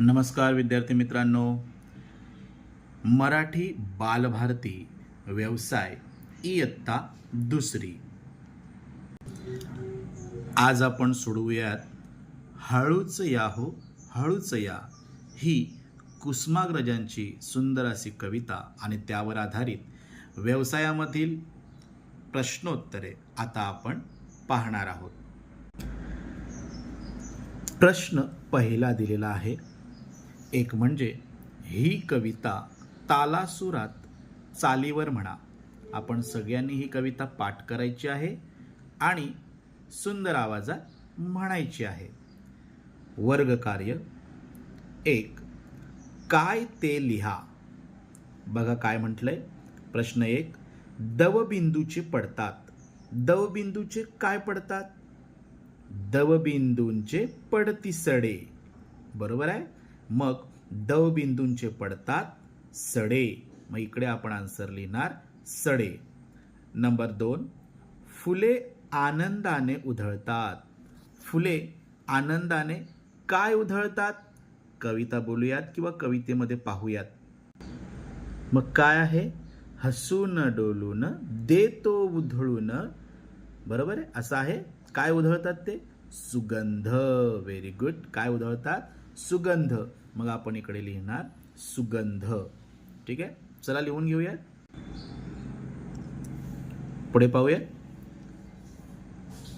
नमस्कार विद्यार्थी मित्रांनो. मराठी बालभारती व्यवसाय इयत्ता दुसरी. आज आपण सोडवूयात हळूच या हो हळूच या ही कुसुमाग्रजांची सुंदर अशी कविता आणि त्यावर आधारित व्यवसायामधील प्रश्नोत्तरे आता आपण पाहणार आहोत. प्रश्न पहिला दिलेला आहे एक म्हणजे ही कविता तालासुरात चालीवर म्हणा. आपण सगळ्यांनी ही कविता पाठ करायची आहे आणि सुंदर आवाजात म्हणायची आहे. वर्गकार्य एक. काय ते लिहा. बघा काय म्हटलंय. प्रश्न एक. दवबिंदूचे पडतात. दवबिंदूचे काय पडतात? दवबिंदूंचे पडतीसडे बरोबर आहे? मग दवबिंदूंचे पडतात सडे. मग इकडे आपण आन्सर लिहिणार सडे. नंबर दोन फुले आनंदाने उधळतात. फुले आनंदाने काय उधळतात? कविता बोलूयात किंवा कवितेमध्ये पाहूयात. मग काय आहे? हसून डोलून देतो उधळून. बरोबर आहे? असं आहे? काय उधळतात ते? सुगंध. व्हेरी गुड काय उधळतात? सुगंध. मग आपण इकडे लिहिणार सुगंध. ठीक आहे? चला लिहून घेऊया. पुढे पाहूया.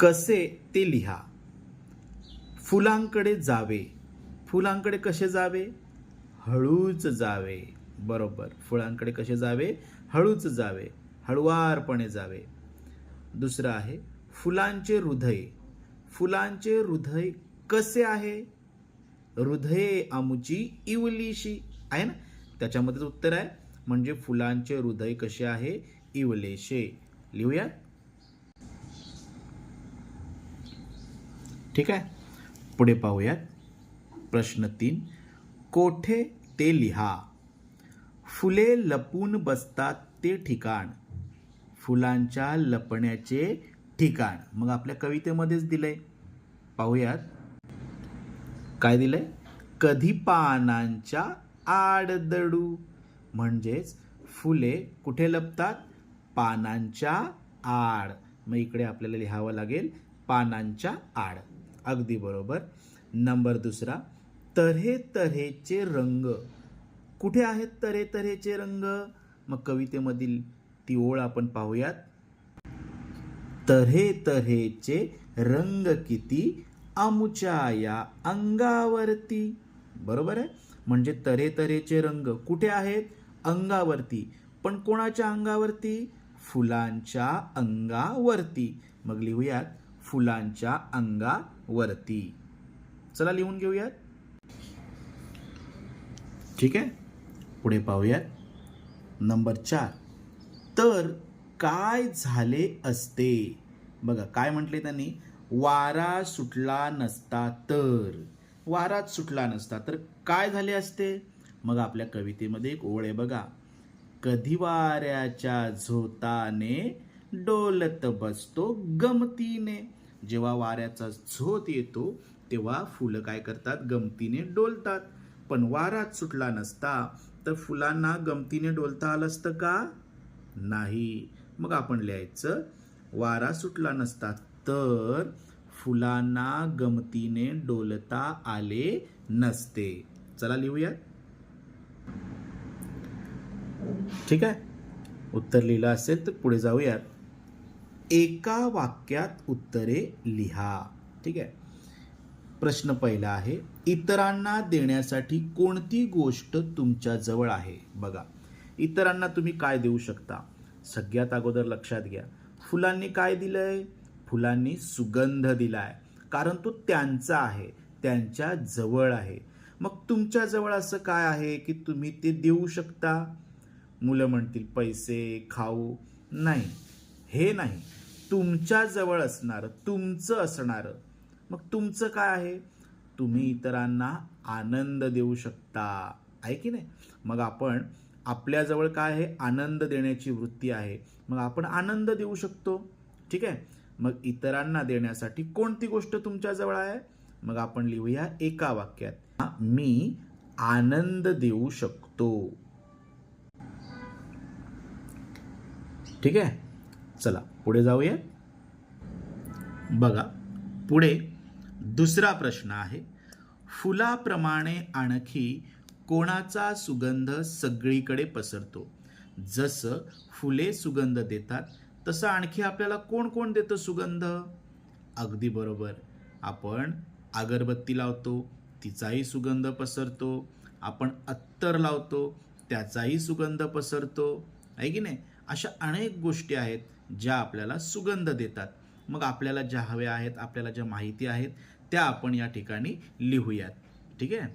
कसे ते लिहा. फुलांकडे जावे. फुलांकडे कसे जावे? हळूच जावे. बरोबर. फुलांकडे कसे जावे? हळूच जावे. हळुवारपणे जावे. दुसरं आहे फुलांचे हृदय. फुलांचे हृदय कसे आहे? हृदय आमुची इवलीशी. आहे ना? त्याच्यामध्येच उत्तर आहे. म्हणजे फुलांचे हृदय कसे आहे? इवलेशे. लिहूया. ठीक आहे? पुढे पाहूयात. प्रश्न तीन. कोठे ते लिहा. फुले लपून बसतात ते ठिकाण. फुलांच्या लपण्याचे ठिकाण. मग आपल्या कवितेमध्येच दिलंय. पाहूयात. काय दिलंय? कधी पानांच्या आडदडू. म्हणजेच फुले कुठे लपतात? पानांच्या आड. मग इकडे आपल्याला लिहावं लागेल पानांच्या आड. अगदी बरोबर. नंबर दुसरा तऱ्हे तऱ्हेचे रंग. कुठे आहेत तऱ्हे तऱ्हेचे रंग? मग कवितेमधील ती ओळ आपण पाहूयात. तऱ्हे तऱ्हेचे रंग किती? आमुच्या या अंगावरती. बरोबर आहे? म्हणजे तऱ्हे तऱ्हेचे रंग. कुठे आहेत? अंगावरती. पण कोणाच्या अंगावरती? फुलांच्या अंगावरती. मग लिहूयात फुलांच्या अंगावरती. चला लिहून घेऊयात. ठीक आहे? पुढे पाहूयात. नंबर चार. तर काय झाले असते? बघा काय म्हटले त्यांनी? वारा सुटला नसता तर. वाराच सुटला नसता तर काय झाले असते? मग आपल्या कवितेमध्ये एक ओळ आहे बघा. कधी वाऱ्याच्या झोताने डोलत बसतो गमतीने. जेव्हा वाऱ्याचा झोत येतो तेव्हा फुलं काय करतात? गमतीने डोलतात. पण वाराच सुटला नसता तर फुलांना गमतीने डोलता आलं असतं का? नाही. मग आपण लिहायचं वारा सुटला नसता तर फुलांना गमतीने डोलता आले नसते. चला लिहूया ठीक आहे? उत्तर लिहिलं असेल तर पुढे जाऊयात. एका वाक्यात उत्तरे लिहा. ठीक आहे? प्रश्न पहिला आहे इतरांना देण्यासाठी कोणती गोष्ट तुमच्या जवळ आहे? बघा इतरांना तुम्ही काय देऊ शकता? सगळ्यात अगोदर लक्षात घ्या. फुलांनी काय दिलंय? फुलांनी सुगंध दिला आहे कारण तो त्यांचा आहे त्यांच्या जवळ आहे. मग तुमच्या जवळ असं काय आहे की तुम्ही ते देऊ शकता? मुलं म्हणतील पैसे खाऊ. नाही हे नाही. तुमच्या जवळ असणारं तुमचं असणारं. मग तुमचं काय आहे? तुम्ही इतरांना आनंद देऊ शकता. आहे की नाही? मग आपण आपल्याजवळ काय आहे? आनंद देण्याची वृत्ती आहे. मग आपण आनंद देऊ शकतो. ठीक आहे? मग इतरांना देण्यासाठी कोणती गोष्ट तुमच्याजवळ आहे? मग आपण लिहूया एका वाक्यात. मी आनंद देऊ शकतो. ठीक आहे? चला पुढे जाऊया. बघा पुढे दुसरा प्रश्न आहे. फुलाप्रमाणे आणखी कोणाचा सुगंध सगळीकडे पसरतो? जसं फुले सुगंध देतात तसं आणखी आपल्याला कोण कोण देतं सुगंध? अगदी बरोबर. आपण अगरबत्ती लावतो तिचाही सुगंध पसरतो. आपण अत्तर लावतो त्याचाही सुगंध पसरतो. आहे की नाही? अशा अनेक गोष्टी आहेत ज्या आपल्याला सुगंध देतात. मग आपल्याला ज्या हव्या आहेत आपल्याला ज्या माहिती आहेत त्या आपण या ठिकाणी लिहूयात. ठीक आहे?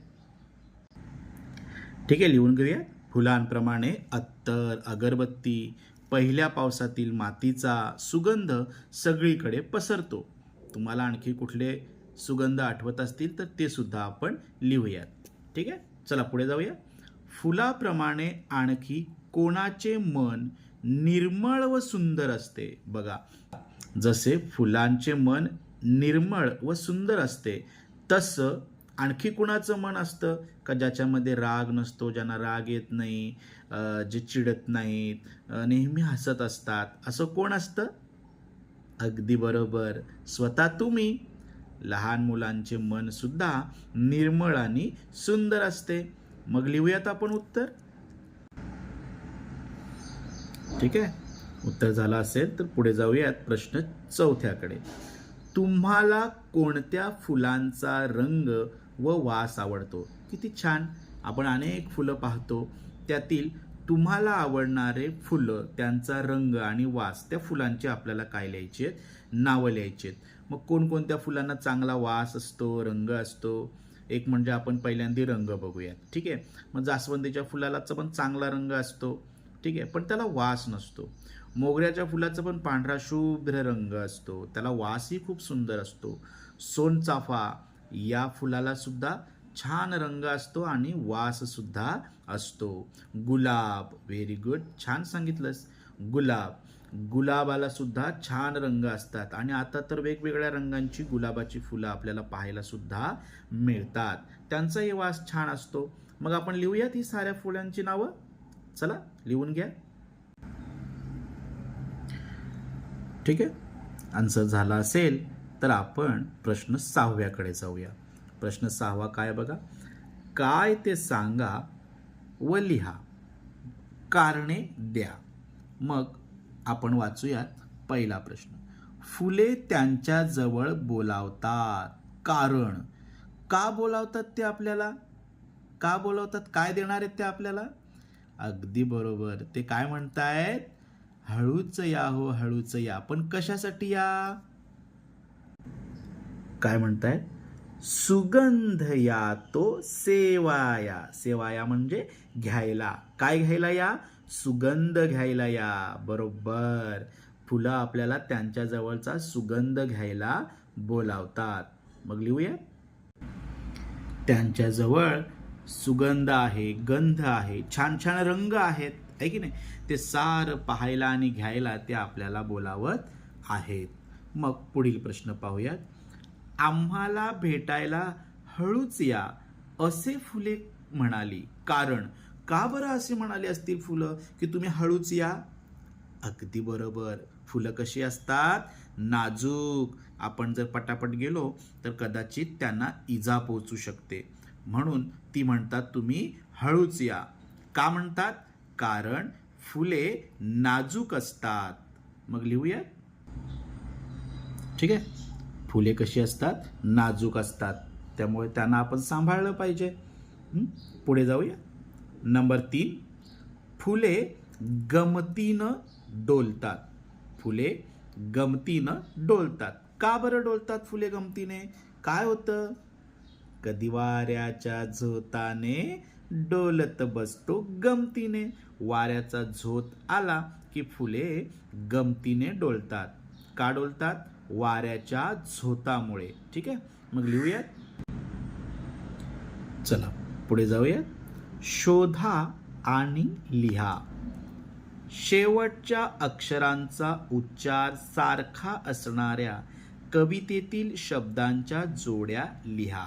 ठीक आहे लिहून घेऊया फुलांप्रमाणे अत्तर अगरबत्ती पहिल्या पावसातील मातीचा सुगंध सगळीकडे पसरतो. तुम्हाला आणखी कुठले सुगंध आठवत असतील तर ते सुद्धा आपण लिहूयात. ठीक आहे? चला पुढे जाऊया. फुलाप्रमाणे आणखी कोणाचे मन निर्मळ व सुंदर असते? बघा जसे फुलांचे मन निर्मळ व सुंदर असते तसं आणखी कुणाचं मन असतं? का ज्याच्यामध्ये राग नसतो ज्यांना राग येत नाही जे चिडत नाहीत नेहमी हसत असतात? असं कोण असतं? अगदी बरोबर. स्वतः तुम्ही. लहान मुलांचे मनसुद्धा निर्मळ आणि सुंदर असते. मग लिहूयात आपण उत्तर? ठीक आहे. उत्तर झालं असेल तर पुढे जाऊयात प्रश्न चौथ्याकडे. तुम्हाला कोणत्या फुलांचा रंग व वास आवडतो. किती छान. आपण अनेक फुलं पाहतो. त्यातील तुम्हाला आवडणारे फुलं त्यांचा रंग आणि वास त्या फुलांचे आपल्याला काय लिहायचे आहेत? नावं लिहायची आहेत. मग कोणकोणत्या फुलांना चांगला वास असतो रंग असतो? एक म्हणजे आपण पहिल्यांदा रंग बघूयात. ठीक आहे? मग जास्वंदीच्या फुलालाचा पण चांगला रंग असतो. ठीक आहे? पण त्याला वास नसतो. मोगऱ्याच्या फुलाचा पण पांढरा शुभ्र रंग असतो. त्याला वासही खूप सुंदर असतो. सोनचाफा या फुलाला सुद्धा छान रंग असतो आणि वास सुद्धा असतो. गुलाब व्हेरी गुड छान सांगितलंस. गुलाब. गुलाबाला सुद्धा छान रंग असतात आणि आता तर वेगवेगळ्या रंगांची गुलाबाची फुलं आपल्याला पाहायला सुद्धा मिळतात. त्यांचाही वास छान असतो. मग आपण लिहूयात ही साऱ्या फुलांची नावं? चला लिहून घ्या. ठीक आहे? आन्सर झाला असेल. तर आपण प्रश्न सहाव्याकडे जाऊया. प्रश्न सहावा काय बघा? काय ते सांगा व लिहा. कारणे द्या. मग आपण वाचूयात पहिला प्रश्न. फुले त्यांच्या जवळ बोलावतात. कारण. का बोलावतात ते आपल्याला? का बोलावतात? काय देणार आहेत ते आपल्याला? अगदी बरोबर. ते काय म्हणतायत? हळूच या हो हळूच या. पण कशासाठी या? काय म्हणतायत? सुगंध या तो सेवाया. सेवाया म्हणजे घ्यायला. काय घ्यायला या? सुगंध घ्यायला या. बरोबर. फुलं आपल्याला त्यांच्या जवळचा सुगंध घ्यायला बोलावतात. मग लिहूया. त्यांच्याजवळ सुगंध आहे गंध आहे छान छान रंग आहेत. आहे की नाही? ते सारं पाहायला आणि घ्यायला ते आपल्याला बोलावत आहेत. मग पुढील प्रश्न पाहूयात. आम्हाला भेटायला हळूच या असे फुले म्हणाली. कारण का बरं असे म्हणाले असतील फुलं? की तुम्ही हळूच या? अगदी बरोबर. फुलं कशी असतात? नाजूक. आपण जर पटापट गेलो तर कदाचित त्यांना इजा पोचू शकते. म्हणून ती म्हणतात तुम्ही हळूच या. का म्हणतात? कारण फुले नाजूक असतात. मग लिहूया ठीक आहे? फुले कशी असतात? नाजूक असतात. त्यामुळे त्यांना आपण सांभाळलं पाहिजे. पुढे जाऊया. नंबर तीन. फुले गमतीनं डोलतात. फुले गमतीनं डोलतात. का बरं डोलतात फुले गमतीने? काय होतं? कधी वाऱ्याच्या झोताने डोलत बसतो गमतीने. वाऱ्याचा झोत आला की फुले गमतीने डोलतात. का डोलतात? वाऱ्याच्या झोतामुळे. ठीक आहे? मग लिहूयात. चला पुढे जाऊयात. शोधा आणि लिहा. शेवटच्या अक्षरांचा उच्चार सारखा असणाऱ्या कवितेतील शब्दांच्या जोड्या लिहा.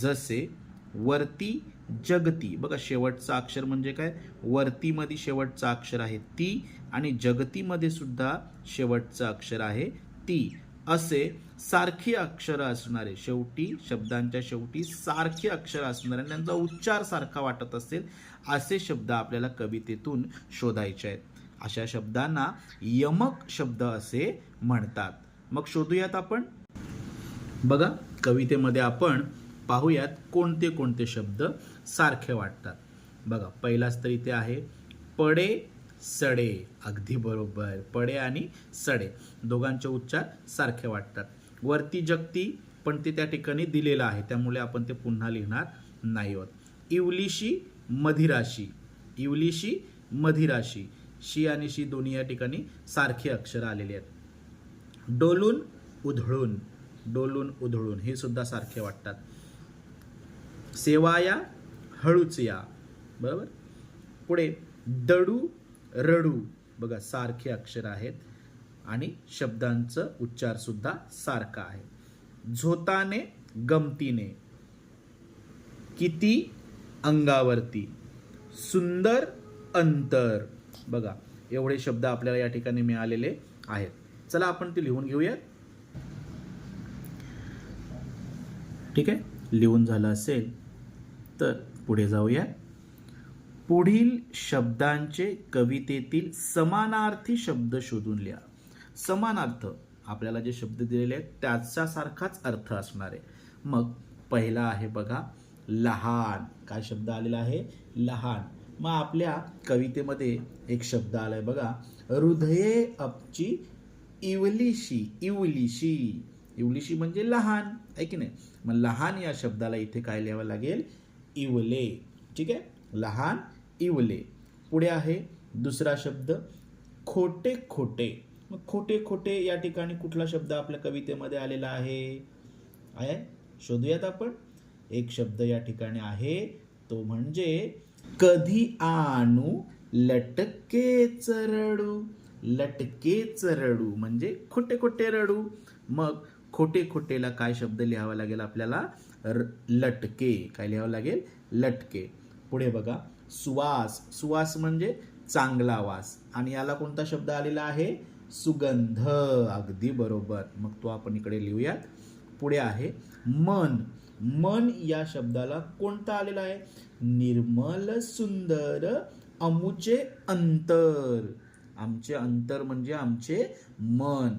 जसे वरती जगती. बघा शेवटचं अक्षर म्हणजे काय? वरतीमध्ये शेवटचं अक्षर आहे ती आणि जगतीमध्ये सुद्धा शेवटचं अक्षर आहे ती असे सारखी अक्षरं असणारे शेवटी शब्दांच्या शेवटी सारखी अक्षरं असणारे आणि त्यांचा उच्चार सारखा वाटत असेल असे शब्द आपल्याला कवितेतून शोधायचे आहेत. अशा शब्दांना यमक शब्द असे म्हणतात. मग शोधूयात आपण? बघा कवितेमध्ये आपण पाहूयात कोणते कोणते शब्द सारखे वाटतात. बघा पहिलाच तर इथे आहे पडे सडे अगदी बरोबर. पडे आणि सडे. दोघांचे उच्चार सारखे वाटतात. वरती जगती पण ते त्या ठिकाणी दिलेलं आहे. त्यामुळे आपण ते पुन्हा लिहिणार नाही आहोत इवलीशी मधिराशी. इवलीशी मधिराशी. शी आणि शी दोन्ही या ठिकाणी सारखी अक्षरं आलेली आहेत. डोलून उधळून. डोलून उधळून. हे सुद्धा सारखे वाटतात. सेवाया हळूच या. बरोबर? पुढे दडू रडू. बघा सारखे अक्षर आहेत आणि शब्दांचं उच्चार सुद्धा सारखा आहे. झोताने गमतीने किती अंगावरती सुंदर अंतर. बघा एवढे शब्द आपल्याला या ठिकाणी मिळालेले आहेत. चला आपण ते लिहून घेऊयात. ठीक आहे? लिहून झालं असेल तर पुढे जाऊया पुढील शब्दांचे कवितेतील समानार्थी शब्द शोधून लिहा. समानार्थ आपल्याला जे शब्द दिलेले आहेत त्याच्यासारखाच अर्थ असणार आहे. मग पहिला आहे बघा लहान. काय शब्द आलेला आहे? लहान. मग आपल्या कवितेमध्ये एक शब्द आलाय बघा हृदये अपची इवलीशी इवलीशी. इवलीशी म्हणजे लहान आहे की नाही? मग लहान या शब्दाला इथे काय लिहावं लागेल? इवले. ठीक आहे? लहान इवले. पुढे आहे दुसरा शब्द खोटे खोटे. मग खोटे खोटे या ठिकाणी कुठला शब्द आपल्या कवितेमध्ये आलेला आहे? आहे? शोधूयात आपण. एक शब्द या ठिकाणी आहे तो म्हणजे कधी आणू लटकेच रडू लटकेच रडू म्हणजे खोटे खोटे रडू. मग खोटे खोटेला काय शब्द लिहावा लागेल आपल्याला? र- लटके. काय लिहावं लागेल? लटके. पुढे बघा. सुवास. सुवास म्हणजे चांगला वास. आणि याला कोणता शब्द आलेला आहे? सुगंध. अगदी बरोबर. मग तो आपण इकडे लिहूयात. पुढे आहे मन. मन या शब्दाला कोणता आलेला आहे? निर्मल सुंदर अमुचे अंतर. आमचे अंतर म्हणजे आमचे मन.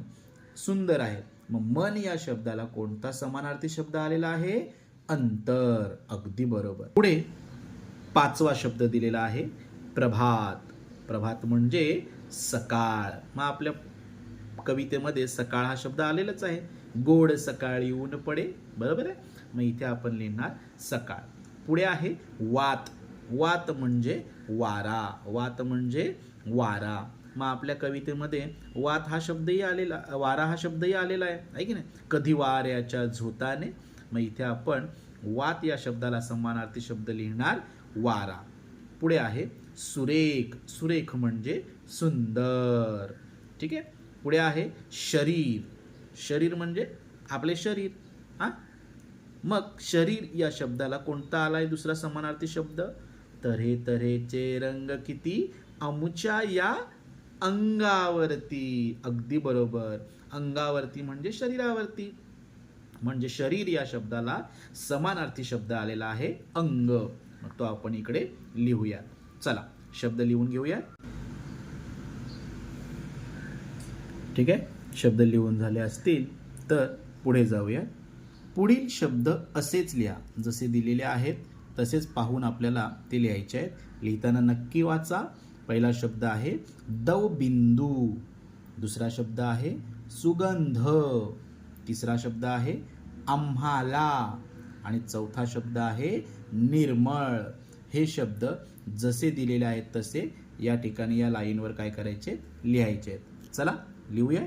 सुंदर आहे. मग मन या शब्दाला कोणता समानार्थी शब्द आलेला आहे? अंतर. अगदी बरोबर. पुढे पाचवा शब्द दिलेला आहे प्रभात. प्रभात म्हणजे सकाळ. मग आपल्या कवितेमध्ये सकाळ हा शब्द आलेलाच आहे. गोड सकाळी ऊन पडे. बरोबर आहे? मग इथे आपण लिहिणार सकाळ. पुढे आहे वात. वात म्हणजे वारा. वात म्हणजे वारा. मग आपल्या कवितेमध्ये वात हा शब्दही आलेला वारा हा शब्दही आलेला आहे. आहे की नाही? कधी वाऱ्याच्या झोताने. मग इथे आपण वात या शब्दाला समानार्थी शब्द लिहिणार वारा. पुढे आहे सुरेख. सुरेख म्हणजे सुंदर. ठीक आहे? पुढे आहे शरीर. शरीर म्हणजे आपले शरीर. हा? मग शरीर या शब्दाला कोणता आलाय दुसरा समानार्थी शब्द? तऱ्हे तऱ्हेचे रंग किती? अमुच्या या अंगावरती. अगदी बरोबर. अंगावरती म्हणजे शरीरावरती. म्हणजे शरीर या शब्दाला समानार्थी शब्द आलेला आहे अंग. मग तो आपण इकडे लिहूया. चला शब्द लिहून घेऊया. ठीक आहे? शब्द लिहून झाले असतील तर पुढे जाऊया. पुढील शब्द असेच लिहा. जसे दिलेले आहेत तसेच पाहून आपल्याला ते लिहायचे आहेत. लिहिताना नक्की वाचा. पहिला शब्द आहे दवबिंदू. दुसरा शब्द आहे सुगंध. तिसरा शब्द आहे आम्हाला. आणि चौथा शब्द आहे निर्मळ. हे शब्द जसे दिलेले आहेत तसे या ठिकाणी या लाईनवर काय करायचे? लिहायचे आहेत. चला लिहूया.